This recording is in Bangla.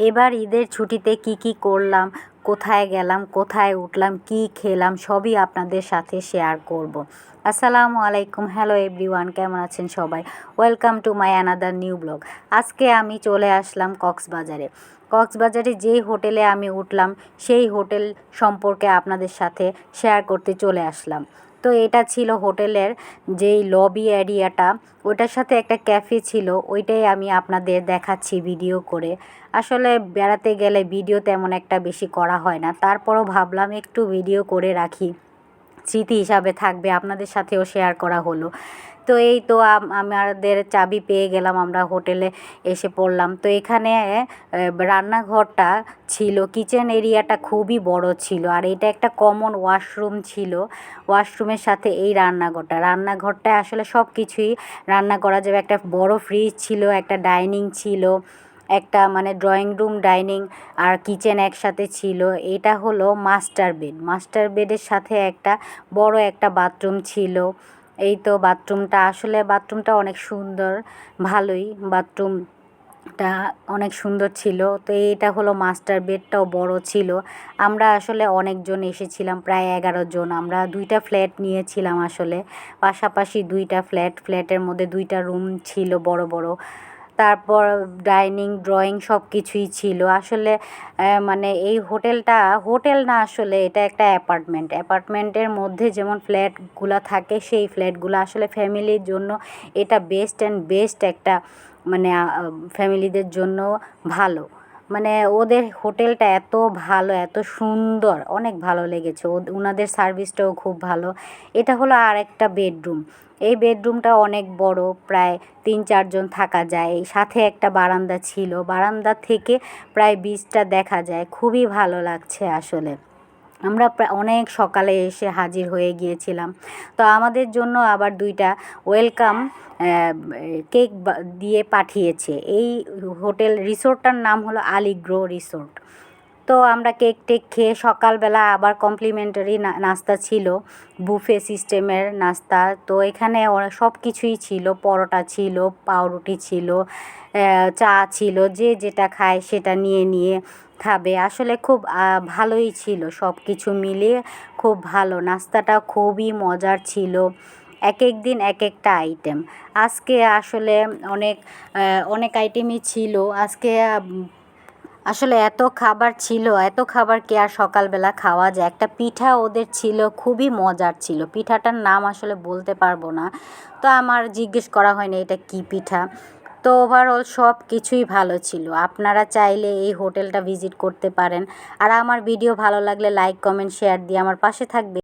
এবার ঈদের ছুটিতে কি কি করলাম, কোথায় গেলাম, কোথায় উঠলাম, কি খেলাম, সবই আপনাদের সাথে শেয়ার করব। আসসালামু আলাইকুম হ্যালো এভরিওয়ান কেমন আছেন সবাই? Welcome to my another new blog আজকে আমি চলে আসলাম কক্সবাজারে। কক্সবাজারে যেই হোটেলে আমি উঠলাম, সেই হোটেল সম্পর্কে আপনাদের সাথে শেয়ার করতে চলে আসলাম। তো এটা ছিল হোটেলের যেই লবি এরিয়াটা ওইটার সাথে একটা ক্যাফে ছিল, ওইটাই আমি আপনাদের দেখাচ্ছি ভিডিও করে। আসলে বেড়াতে গেলে ভিডিও তেমন একটা বেশি করা হয় না, তারপরও ভাবলাম একটু ভিডিও করে রাখি। স্মৃতি হিসাবে থাকবে, আপনাদের সাথেও শেয়ার করা হলো। তো এই তো আমাদের চাবি পেয়ে গেলাম, আমরা হোটেলে এসে পড়লাম। তো এখানে রান্নাঘরটা ছিল, কিচেন এরিয়াটা খুবই বড় ছিল, আর এটা একটা কমন ওয়াশরুম ছিল। ওয়াশরুমের সাথে এই রান্নাঘরটা রান্নাঘরটা আসলে সব কিছুই রান্না করা যাবে। একটা বড় ফ্রিজ ছিল, একটা ডাইনিং ছিল, একটা মানে ড্রয়িং রুম, ডাইনিং আর কিচেন একসাথে ছিল। এটা হলো মাস্টার বেড। মাস্টার বেডের সাথে একটা বড় একটা বাথরুম ছিল। এই তো বাথরুমটা, আসলে বাথরুমটা অনেক সুন্দর, ভালোই। বাথরুম বাথরুমটা অনেক সুন্দর ছিল। তো এইটা হলো মাস্টার বেডটাও বড় ছিল। আমরা আসলে অনেকজন এসেছিলাম, প্রায় এগারো জন। আমরা দুইটা ফ্ল্যাট নিয়েছিলাম আসলে। পাশাপাশি দুইটা ফ্ল্যাট, ফ্ল্যাটের মধ্যে দুইটা রুম ছিল বড় বড়। তারপর ডাইনিং, ড্রয়িং সব কিছুই ছিল। আসলে মানে এই হোটেলটা, হোটেল না আসলে এটা একটা অ্যাপার্টমেন্ট। অ্যাপার্টমেন্টের মধ্যে যেমন ফ্ল্যাটগুলো থাকে, সেই ফ্ল্যাটগুলো আসলে ফ্যামিলির জন্য এটা বেস্ট অ্যান্ড বেস্ট একটা মানে ফ্যামিলিদের জন্য ভালো। মানে ওদের হোটেলটা এত ভালো, এত সুন্দর, অনেক ভালো লেগেছে। ওনাদের সার্ভিসটাও খুব ভালো। এটা হলো আর একটা বেডরুম। এই বেডরুমটা অনেক বড়, প্রায় তিন চারজন থাকা যায়। সাথে একটা বারান্দা ছিল। বারান্দা থেকে প্রায় বীজটা দেখা যায়। খুবই ভালো লাগছে আসলে। আমরা অনেক সকালে এসে হাজির হয়ে গিয়েছিলাম। তো আমাদের জন্য আবার দুইটা ওয়েলকাম কেক দিয়ে পাঠিয়েছে। এই হোটেল রিসোর্টটার নাম হলো আলিগ্রো রিসোর্ট। তো আমরা কেক টেক খেয়ে সকালবেলা আবার কমপ্লিমেন্টারি নাস্তা ছিল বুফে সিস্টেমের নাস্তা। তো এখানে ওরা সব কিছুই ছিল, পরোটা ছিল, পাউরুটি ছিল চা ছিল, যে যেটা খায় সেটা নিয়ে নিয়ে খাবে। আসলে খুব ভালোই ছিল সব কিছু মিলিয়ে, খুব ভালো। নাস্তাটা খুবই মজার ছিল, এক এক দিন এক একটা আইটেম আজকে আসলে অনেক অনেক আইটেমই ছিল। আজকে আসলে এত খাবার ছিল, এত খাবার কি আর সকালবেলা খাওয়া যায়? একটা পিঠা ওদের ছিল, খুবই মজার ছিল। পিঠাটার নাম আসলে বলতে পারব না। তো আমার জিজ্ঞেস করা হয়নি এটা কি পিঠা। তো ওভারঅল সব কিছুই ভালো ছিল। আপনারা চাইলে এই হোটেলটা ভিজিট করতে পারেন। আর আমার ভিডিও ভালো লাগলে লাইক কমেন্ট শেয়ার দিয়ে আমার পাশে থাকবে